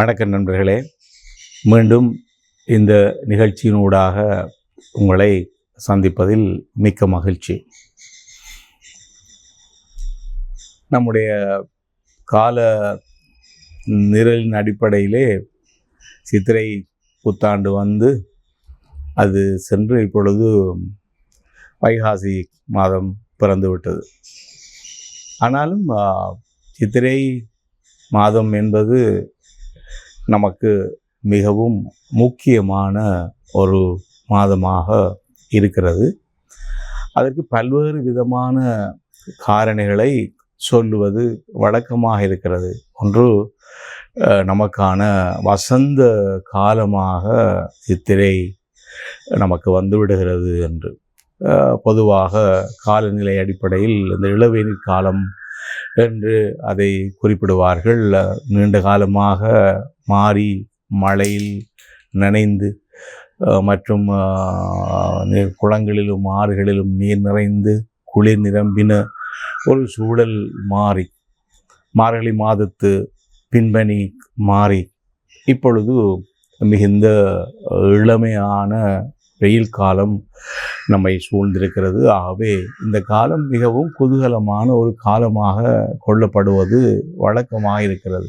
வணக்கம் நண்பர்களே. மீண்டும் இந்த நிகழ்ச்சியினூடாக உங்களை சந்திப்பதில் மிக்க மகிழ்ச்சி. நம்முடைய கால நிரலின் அடிப்படையிலே சித்திரை புத்தாண்டு வந்து அது சென்று இப்பொழுது வைகாசி மாதம் பிறந்துவிட்டது. ஆனாலும் சித்திரை மாதம் என்பது நமக்கு மிகவும் முக்கியமான ஒரு மாதமாக இருக்கிறது. அதற்கு பல்வேறு விதமான காரணிகளை சொல்லுவது வழக்கமாக இருக்கிறது. ஒன்று நமக்கான வசந்த காலமாக இத்திரை நமக்கு வந்துவிடுகிறது என்று. பொதுவாக காலநிலை அடிப்படையில் இந்த இளவேனில் காலம் என்று அதை குறிப்பிடுவார்கள். நீண்ட காலமாக மாறி மழையில் நனைந்து மற்றும் குளங்களிலும் ஆறுகளிலும் நீர் நிறைந்து குளிர் நிரம்பின ஒரு சூழல் மாறி மார்கழி மாதத்து பின்பணி மாறி இப்பொழுது மிகுந்த இளமையான வெயில் காலம் நம்மை சூழ்ந்திருக்கிறது. ஆகவே இந்த காலம் மிகவும் குதூகலமான ஒரு காலமாக கொள்ளப்படுவது வழக்கமாக இருக்கிறது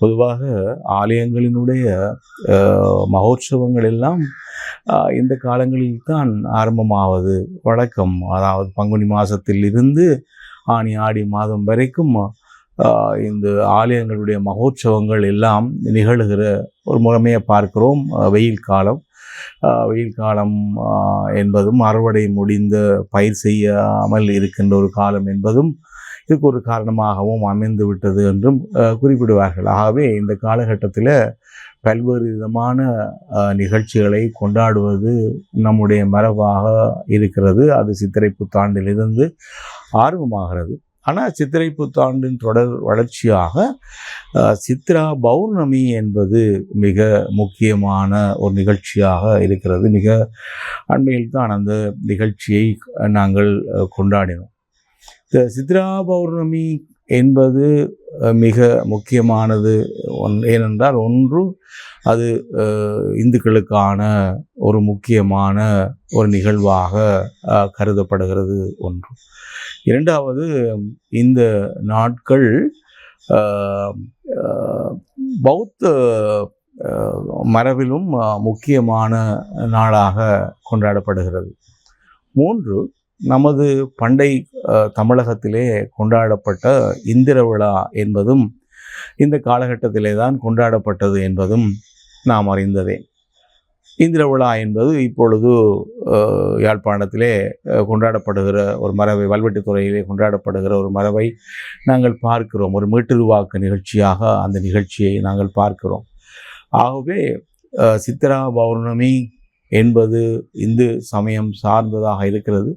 பொதுவாக ஆலயங்களினுடைய மகோத்சவங்கள் மகோற்சவங்கள் எல்லாம் இந்த காலங்களில் தான் ஆரம்பமாவது வழக்கம். அதாவது பங்குனி மாதத்தில் இருந்து ஆனி ஆடி மாதம் வரைக்கும் இந்த ஆலயங்களுடைய மகோற்சவங்கள் எல்லாம் நிகழுகிற ஒரு முறைமையை பார்க்கிறோம். வெயில் காலம். வெயில் காலம் என்பதும் அறுவடை முடிந்த பயிர் செய்யாமல் இருக்கின்ற ஒரு காலம் என்பதும் இதுக்கு ஒரு காரணமாகவும் அமைந்து விட்டது என்றும் குறிப்பிடுவார்கள். ஆகவே இந்த காலகட்டத்தில் பல்வேறு விதமான நிகழ்ச்சிகளை கொண்டாடுவது நம்முடைய மரபாக இருக்கிறது. அது சித்திரை புத்தாண்டிலிருந்து ஆர்வமாகிறது ஆனால் சித்திரை புத்தாண்டின் தொடர் வளர்ச்சியாக சித்ரா பௌர்ணமி என்பது மிக முக்கியமான ஒரு நிகழ்ச்சியாக இருக்கிறது. மிக அண்மையில் தான் அந்த நிகழ்ச்சியை நாங்கள் கொண்டாடினோம். இந்த சித்ரா பௌர்ணமி என்பது மிக முக்கியமானது. ஒன் ஏனென்றால் ஒன்று அது இந்துக்களுக்கான ஒரு முக்கியமான ஒரு நிகழ்வாக கருதப்படுகிறது ஒன்று. இரண்டாவது இந்த நாட்கள் பௌத்த மரபிலும் முக்கியமான நாளாக கொண்டாடப்படுகிறது. மூன்று நமது பண்டை தமிழகத்திலே கொண்டாடப்பட்ட இந்திர விழா என்பதும் இந்த காலகட்டத்திலே தான் கொண்டாடப்பட்டது என்பதும் நாம் அறிந்ததே. இந்திர விழா என்பது இப்பொழுது யாழ்ப்பாணத்திலே கொண்டாடப்படுகிற ஒரு மரபை வல்வெட்டித்துறையிலே கொண்டாடப்படுகிற ஒரு மரபை நாங்கள் பார்க்கிறோம். ஒரு மீட்டுருவாக்க நிகழ்ச்சியாக அந்த நிகழ்ச்சியை நாங்கள் பார்க்கிறோம். ஆகவே அஹ், சித்திரா பௌர்ணமி என்பது இந்து சமயம் சார்ந்ததாக இருக்கிறது.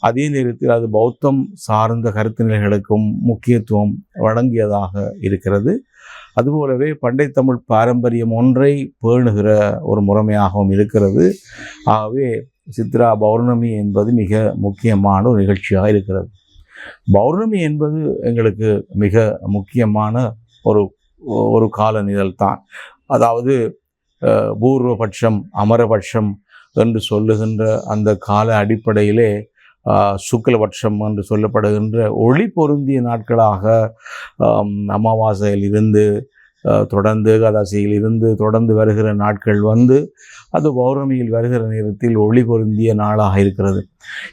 அதே நேரத்தில் அது பௌத்தம் சார்ந்த கருத்து நிலைகளுக்கும் முக்கியத்துவம் வழங்கியதாக இருக்கிறது. அதுபோலவே பண்டை தமிழ் பாரம்பரியம் ஒன்றை பேணுகிற ஒரு முறைமையாகவும் இருக்கிறது. ஆகவே சித்ரா பௌர்ணமி என்பது மிக முக்கியமான ஒரு நிகழ்ச்சியாக இருக்கிறது. பௌர்ணமி என்பது எங்களுக்கு மிக முக்கியமான ஒரு ஒரு கால நிழல் தான் அதாவது பூர்வபட்சம் அமரபட்சம் என்று சொல்லுகின்ற அந்த கால அடிப்படையிலே சுக்லபட்சம் என்று சொல்லப்படுகின்ற ஒளி பொருந்திய நாட்களாக அமாவாசையில் இருந்து தொடர்ந்து ஏகாதசியில் இருந்து தொடர்ந்து வருகிற நாட்கள் வந்து அது பௌர்ணமியில் வருகிற நேரத்தில் ஒளி பொருந்திய நாளாக இருக்கிறது.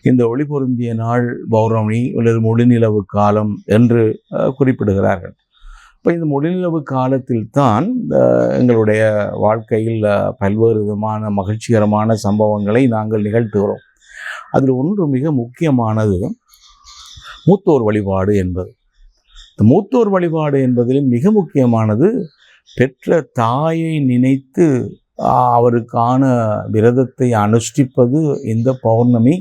இந்த ஒளி பொருந்திய நாள் பௌர்ணமி அல்லது முழுநிலவு காலம் என்று குறிப்பிடுகிறார்கள். இப்போ இந்த முழுநிலவு காலத்தில் தான் எங்களுடைய வாழ்க்கையில் பல்வேறு விதமான மகிழ்ச்சிகரமான சம்பவங்களை நாங்கள் நிகழ்த்துகிறோம். அதில் ஒன்று மிக முக்கியமானது மூத்தோர் வழிபாடு என்பது. இந்த மூத்தோர் வழிபாடு என்பதில் மிக முக்கியமானது பெற்ற தாயை நினைத்து அவருக்கான விரதத்தை அனுஷ்டிப்பது இந்த பௌர்ணமி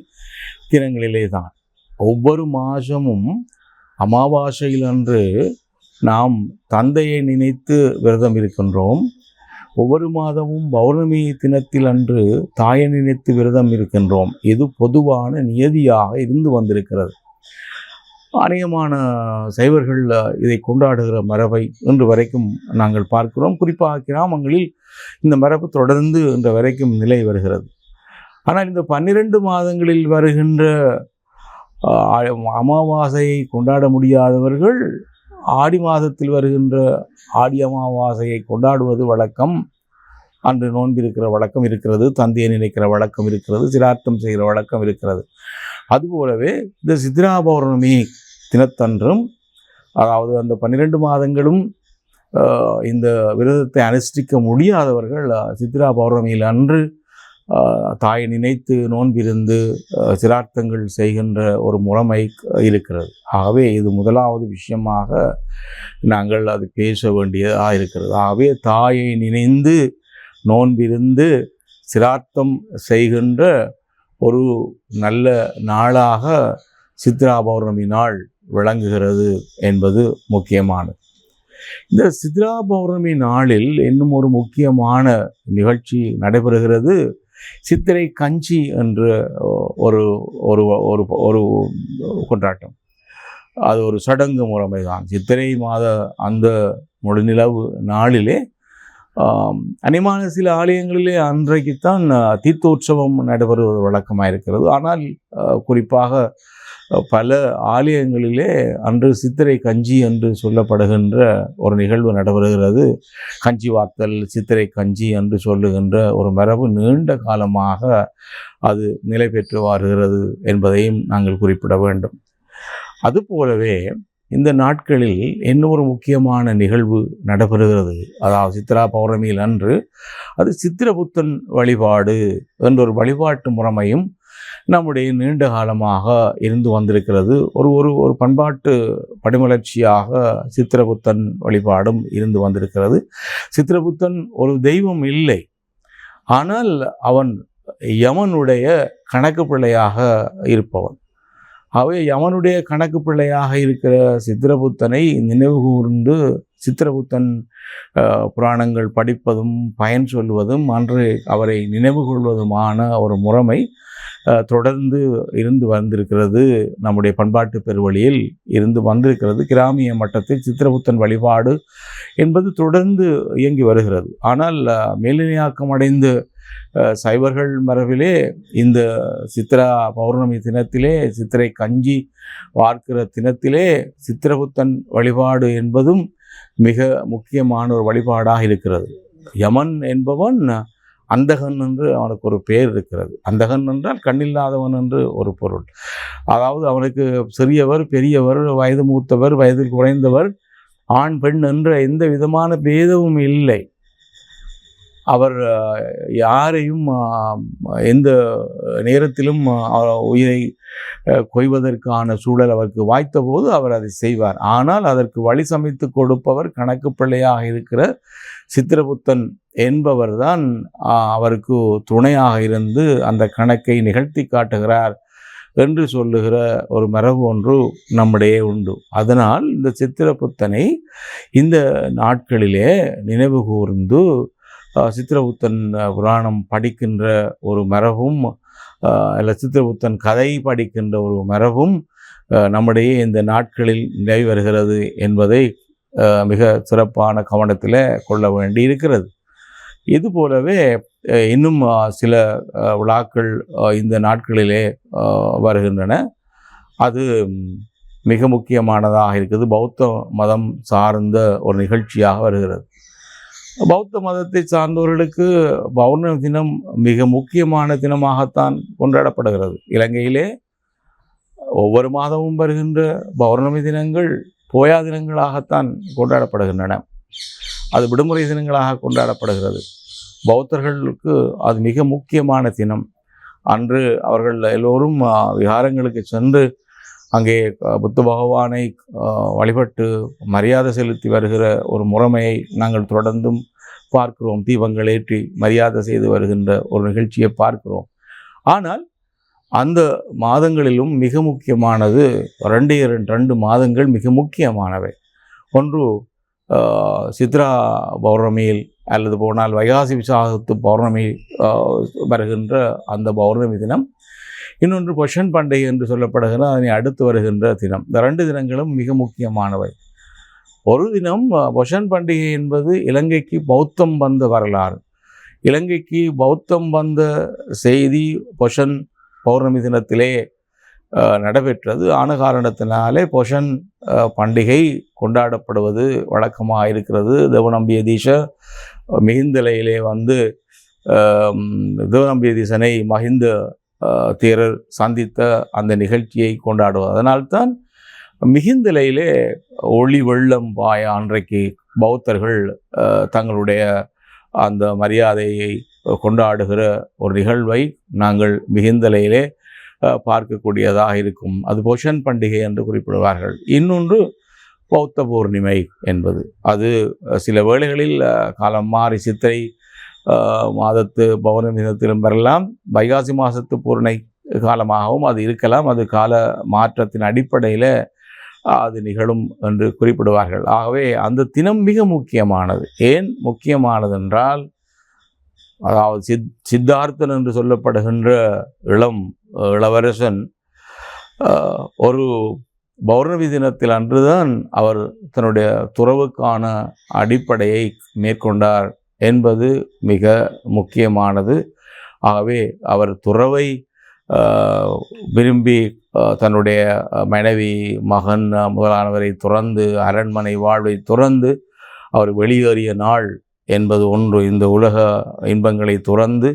தினங்களிலே தான் ஒவ்வொரு மாதமும் அமாவாசையில் அன்று நாம் தந்தையை நினைத்து விரதம் இருக்கின்றோம். ஒவ்வொரு மாதமும் பௌர்ணமி தினத்தில் அன்று தாயை நினைத்து விரதம் இருக்கின்றோம். இது பொதுவான நியதியாக இருந்து வந்திருக்கிறது. அநேகமான சைவர்கள் இதை கொண்டாடுகிற மரபை இன்று வரைக்கும் நாங்கள் பார்க்கிறோம். குறிப்பாக கிராமங்களில் இந்த மரபு தொடர்ந்து இன்று வரைக்கும் நிலை வருகிறது. ஆனால் இந்த பன்னிரண்டு மாதங்களில் வருகின்ற அமாவாசையை கொண்டாட முடியாதவர்கள் ஆடி மாதத்தில் வருகின்ற ஆடி அமாவாசையை கொண்டாடுவது வழக்கம். அன்று நோன்பிருக்கிற வழக்கம் இருக்கிறது தந்தையை நினைக்கிற வழக்கம் இருக்கிறது சிரார்த்தம் செய்கிற வழக்கம் இருக்கிறது. அதுபோலவே இந்த சித்ரா பௌர்ணமி தினத்தன்றும் அதாவது அந்த பன்னிரெண்டு மாதங்களும் இந்த விரதத்தை அனுஷ்டிக்க முடியாதவர்கள் சித்ரா பௌர்ணமியில் அன்று தாயை நினைத்து நோன்பிருந்து சிரார்த்தங்கள் செய்கின்ற ஒரு முறைமை இருக்கிறது. ஆகவே இது முதலாவது விஷயமாக நாங்கள் அது பேச வேண்டியதாக இருக்கிறது. ஆகவே தாயை நினைந்து நோன்பிருந்து சிரார்த்தம் செய்கின்ற ஒரு நல்ல நாளாக சித்ரா பௌர்ணமி நாள் விளங்குகிறது என்பது முக்கியமானது. இந்த சித்ரா பௌர்ணமி நாளில் இன்னும் ஒரு முக்கியமான நிகழ்ச்சி நடைபெறுகிறது. சித்திரை கஞ்சி என்று ஒரு ஒரு ஒரு ஒரு கொண்டாட்டம். அது ஒரு சடங்கு முறைமை தான் சித்திரை மாத அந்த முழுநிலவு நாளிலே அனிமான சில ஆலயங்களிலே அன்றைக்குத்தான் தீர்த்த தீர்த்தோற்சவம் நடைபெறுவது வழக்கமாக இருக்கிறது ஆனால் குறிப்பாக பல ஆலயங்களிலே அன்று சித்திரை கஞ்சி என்று சொல்லப்படுகின்ற ஒரு நிகழ்வு நடைபெறுகிறது. கஞ்சி வார்த்தல் சித்திரை கஞ்சி என்று சொல்லுகின்ற ஒரு மரபு நீண்ட காலமாக அது நிலை பெற்று வருகிறது என்பதையும் நாங்கள் குறிப்பிட வேண்டும். அதுபோலவே இந்த நாட்களில் இன்னொரு முக்கியமான நிகழ்வு நடைபெறுகிறது. அதாவது சித்ரா பௌர்ணமியில் அன்று அது சித்திரபுத்தன் வழிபாடு என்ற ஒரு வழிபாட்டு முறைமையும் நம்முடைய நீண்ட காலமாக இருந்து வந்திருக்கிறது. ஒரு ஒரு ஒரு பண்பாட்டு படிமலர்ச்சியாக சித்திரபுத்தன் வழிபாடும் இருந்து வந்திருக்கிறது. சித்திரபுத்தன் ஒரு தெய்வம் இல்லை. ஆனால் அவன் யமனுடைய கணக்கு பிள்ளையாக இருப்பவன். அவை யமனுடைய கணக்கு பிள்ளையாக இருக்கிற சித்திரபுத்தனை நினைவு கூர்ந்து சித்திரபுத்தன் புராணங்கள் படிப்பதும் பயன் சொல்வதும் அன்று அவரை நினைவு கொள்வதுமான ஒரு முறைமை தொடர்ந்து இருந்து வந்திருக்கிறது. நம்முடைய பண்பாட்டு பெருவழியில் இருந்து வந்திருக்கிறது. கிராமிய மட்டத்தில் சித்திரபுத்தன் வழிபாடு என்பது தொடர்ந்து இயங்கி வருகிறது. ஆனால் மேலினியாக்கம் அடைந்த சைவர்கள் மரபிலே இந்த சித்ரா பௌர்ணமி தினத்திலே சித்திரை கஞ்சி வார்க்கிற தினத்திலே சித்திரபுத்தன் வழிபாடு என்பதும் மிக முக்கியமான ஒரு வழிபாடாக இருக்கிறது. யமன் என்பவன் அந்தகன் என்று அவனுக்கு ஒரு பெயர் இருக்கிறது. அந்தகன் என்றால் கண்ணில்லாதவன் என்று ஒரு பொருள். அதாவது அவனுக்கு சிறியவர் பெரியவர் வயது மூத்தவர் வயதில் குறைந்தவர் ஆண் பெண் என்ற எந்த விதமான பேதமும் இல்லை. அவர் யாரையும் எந்த நேரத்திலும் உயிரை கொய்வதற்கான சூழல் அவருக்கு வாய்த்த போது அவர் அதை செய்வார். ஆனால் அதற்கு வழி சமைத்து கொடுப்பவர் கணக்கு பிள்ளையாக இருக்கிற சித்திரபுத்தன் என்பவர்தான் தான் அவருக்கு துணையாக இருந்து அந்த கணக்கை நிகழ்த்தி காட்டுகிறார் என்று சொல்லுகிற ஒரு மரபு ஒன்று நம்மிடையே உண்டு. அதனால் இந்த சித்திரபுத்தனை இந்த நாட்களிலே நினைவு கூர்ந்து சித்திரபுத்தன் புராணம் படிக்கின்ற ஒரு மரபும் இல்லை சித்திரபுத்தன் கதை படிக்கின்ற ஒரு மரபும் நம்முடைய இந்த நாட்களில் நிலை வருகிறது என்பதை மிக சிறப்பான கவனத்தில் கொள்ள வேண்டி இருக்கிறது இது போலவே இன்னும் சில விழாக்கள் இந்த நாட்களிலே வருகின்றன. அது மிக முக்கியமானதாக இருக்குது பௌத்த மதம் சார்ந்த ஒரு நிகழ்ச்சியாக வருகிறது. பௌத்த மதத்தை சார்ந்தவர்களுக்கு பௌர்ணமி தினம் மிக முக்கியமான தினமாகத்தான் கொண்டாடப்படுகிறது. இலங்கையிலே ஒவ்வொரு மாதமும் வருகின்ற பௌர்ணமி தினங்கள் போயா தினங்களாகத்தான் கொண்டாடப்படுகின்றன. அது விடுமுறை தினங்களாக கொண்டாடப்படுகிறது. பௌத்தர்களுக்கு அது மிக முக்கியமான தினம். அன்று அவர்கள் எல்லோரும் விகாரங்களுக்கு சென்று அங்கே புத்த பகவானை வழிபட்டு மரியாதை செலுத்தி வருகிற ஒரு முறைமையை நாங்கள் தொடர்ந்தும் பார்க்கிறோம். தீபங்கள் ஏற்றி மரியாதை செய்து வருகின்ற ஒரு நிகழ்ச்சியை பார்க்கிறோம். ஆனால் அந்த மாதங்களிலும் மிக முக்கியமானது ரெண்டு இரண்டு ரெண்டு மாதங்கள் மிக முக்கியமானவை. ஒன்று சித்ரா பௌர்ணமியில் அல்லது போனால் வைகாசி விசாகத்து பௌர்ணமி வருகின்ற அந்த பௌர்ணமி தினம் இன்னொன்று பொஷன் பண்டிகை என்று சொல்லப்படுகிற அதனை அடுத்து வருகின்ற தினம். இந்த ரெண்டு தினங்களும் மிக முக்கியமானவை. ஒரு தினம் பொஷன் பண்டிகை என்பது இலங்கைக்கு பௌத்தம் வந்த வரலாறு. இலங்கைக்கு பௌத்தம் வந்த செய்தி பொஷன் பௌர்ணமி தினத்திலே நடைபெற்றது. ஆன காரணத்தினாலே பொஷன் பண்டிகை கொண்டாடப்படுவது வழக்கமாக இருக்கிறது. தேவநம்பியதீஷ மிகுந்தலையிலே வந்து அஹ், தேவநம்பியதீசனை மகிந்த தேரர் சந்தித்த அந்த நிகழ்ச்சியை கொண்டாடுவது அதனால்தான் மிகுந்தலையிலே ஒளி வெள்ளம் பாய அன்றைக்கு பௌத்தர்கள் தங்களுடைய அந்த மரியாதையை கொண்டாடுகிற ஒரு நிகழ்வை நாங்கள் மிகுந்தலையிலே பார்க்கக்கூடியதாக இருக்கும். அது போஷன் பண்டிகை என்று குறிப்பிடுவார்கள். இன்னொன்று பௌத்த பூர்ணிமை என்பது. அது சில வேளைகளில் காலம் மாறி சித்திரை மாதத்து பௌர்ணமி தினத்திலும் வரலாம். வைகாசி மாதத்து பூர்ணை காலமாகவும் அது இருக்கலாம். அது கால மாற்றத்தின் அடிப்படையில் அது நிகழும் என்று குறிப்பிடுவார்கள். ஆகவே அந்த தினம் மிக முக்கியமானது. ஏன் முக்கியமானது என்றால் அதாவது சித் சித்தார்த்தன் என்று சொல்லப்படுகின்ற இளம் இளவரசன் ஒரு பௌர்ணமி தினத்தில் அன்றுதான் அவர் தன்னுடைய துறவுக்கான அடிப்படையை மேற்கொண்டார். என்பது மிக முக்கியமானது. ஆகவே அவர் துறவை விரும்பி தன்னுடைய மனைவி மகன் முதலானவரை துறந்து அரண்மனை வாழ்வை துறந்து அவர் வெளியேறிய நாள் என்பது ஒன்று. இந்த உலக இன்பங்களை துறந்து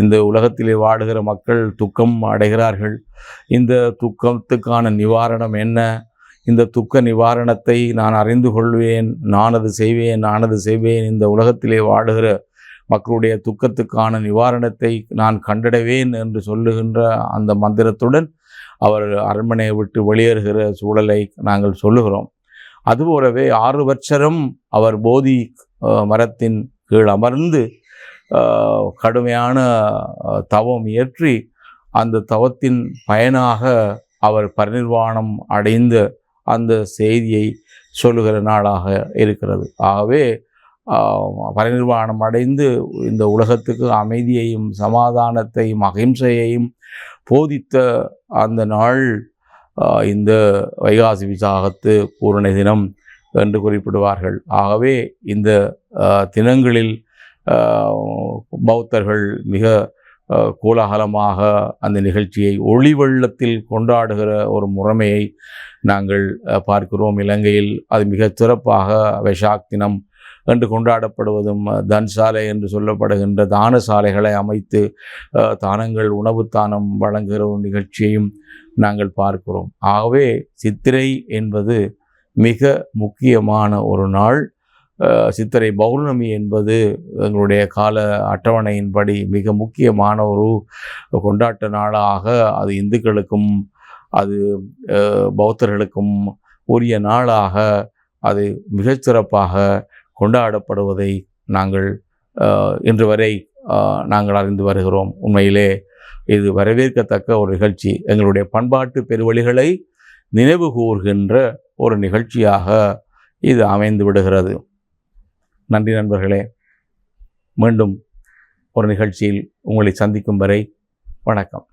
இந்த உலகத்திலே வாடுகிற மக்கள் துக்கம் அடைகிறார்கள். இந்த துக்கத்துக்கான நிவாரணம் என்ன? இந்த துக்க நிவாரணத்தை நான் அறிந்து கொள்வேன் நான் அது செய்வேன் நான் அது செய்வேன். இந்த உலகத்திலே வாடுகிற மக்களுடைய துக்கத்துக்கான நிவாரணத்தை நான் கண்டிடவேன் என்று சொல்லுகின்ற அந்த மந்திரத்துடன் அவர் அரண்மனையை விட்டு வெளியேறுகிற சூழலை நாங்கள் சொல்லுகிறோம். அதுபோலவே ஆறு வருஷரும் அவர் போதி மரத்தின் கீழ் அமர்ந்து கடுமையான தவம் இயற்றி அந்த தவத்தின் பயனாக அவர் பரிநிர்வாணம் அடைந்த அந்த செய்தியை சொல்லுகிற நாளாக இருக்கிறது. ஆகவே பரிநிர்வாணம் அடைந்து இந்த உலகத்துக்கு அமைதியையும் சமாதானத்தையும் அகிம்சையையும் போதித்த அந்த நாள் இந்த வைகாசி விசாகத்து பூரண தினம் என்று குறிப்பிடுவார்கள். ஆகவே இந்த தினங்களில் பௌத்தர்கள் மிக கோலாகலமாக அந்த நிகழ்ச்சியை ஒளி வெள்ளத்தில் கொண்டாடுகிற ஒரு முறைமையை நாங்கள் பார்க்கிறோம். இலங்கையில் அது மிக சிறப்பாக வெஷாக் தினம் என்று கொண்டாடப்படுவதும் தன்சாலை என்று சொல்லப்படுகின்ற தான சாலைகளை அமைத்து தானங்கள் உணவு தானம் வழங்குகிற ஒரு நிகழ்ச்சியையும் நாங்கள் பார்க்கிறோம். ஆகவே சித்திரை என்பது மிக முக்கியமான ஒரு நாள். சித்திரை பௌர்ணமி என்பது எங்களுடைய கால அட்டவணையின்படி மிக முக்கியமான ஒரு கொண்டாட்ட நாளாக அது இந்துக்களுக்கும் அது பௌத்தர்களுக்கும் உரிய நாளாக அது மிகச்சிறப்பாக கொண்டாடப்படுவதை நாங்கள் இன்று வரை நாங்கள் அறிந்து வருகிறோம். உண்மையிலே இது வரவேற்கத்தக்க ஒரு நிகழ்ச்சி. எங்களுடைய பண்பாட்டு பெருவழிகளை நினைவு கூர்கின்ற ஒரு நிகழ்ச்சியாக இது அமைந்து விடுகிறது. நன்றி நண்பர்களே. மீண்டும் ஒரு நிகழ்ச்சியில் உங்களை சந்திக்கும் வரை வணக்கம்.